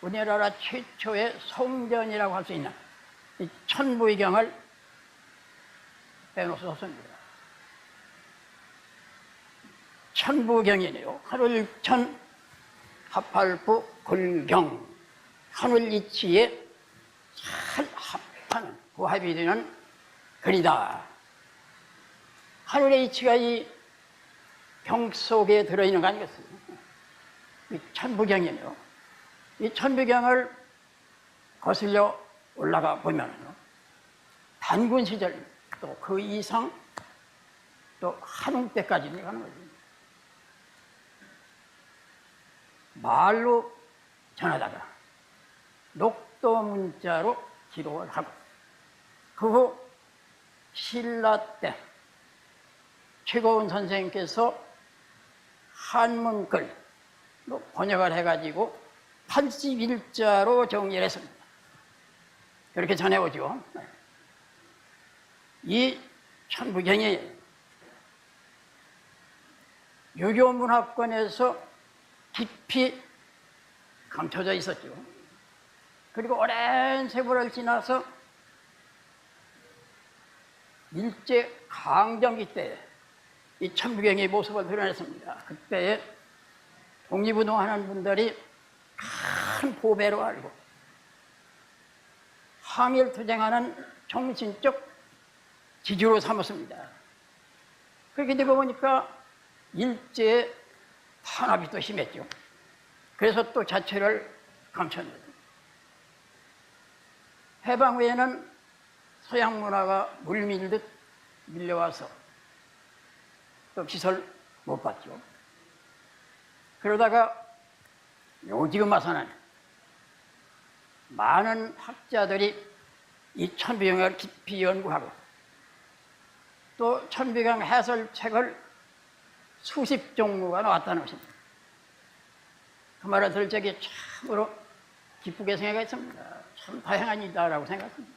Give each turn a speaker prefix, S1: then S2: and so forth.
S1: 우리나라 최초의 성전이라고 할 수 있는 이 천부경을 빼놓을 수 없습니다. 천부경이네요. 하늘천 합팔부 골경 하늘 이치에 잘 합하는 부합이 되는 글이다. 하늘의 이치가 이 병 속에 들어있는 거 아니겠습니까? 이 천부경이네요. 이 천부경을 거슬려 올라가 보면요. 단군 시절 또 그 이상 또 한웅 때까지 가는 거죠. 말로 전하다가 녹도 문자로 기록을 하고 그 후 신라 때 최고원 선생님께서 한문글로 번역을 해가지고 81자로 정리를 했습니다. 그렇게 전해오죠. 이 천부경이 유교 문화권에서 깊이 감춰져 있었죠. 그리고 오랜 세월을 지나서 일제 강점기 때 이 천부경의 모습을 드러냈습니다. 그때에 독립운동하는 분들이 큰 보배로 알고 항일투쟁하는 정신적 지주로 삼았습니다. 그렇게 되고 보니까 일제의 탄압이 또 심했죠. 그래서 또 자체를 감췄는데 해방 후에는 서양 문화가 물밀듯 밀려와서 또 시설 못 받죠. 그러다가 요지금 와서는 많은 학자들이 이 천비경을 깊이 연구하고 또 천비경 해설책을 수십 종류가 나왔다는 것입니다. 그 말을 들을 적에 참으로 기쁘게 생각했습니다. 참 다양한 일이다라고 생각했습니다.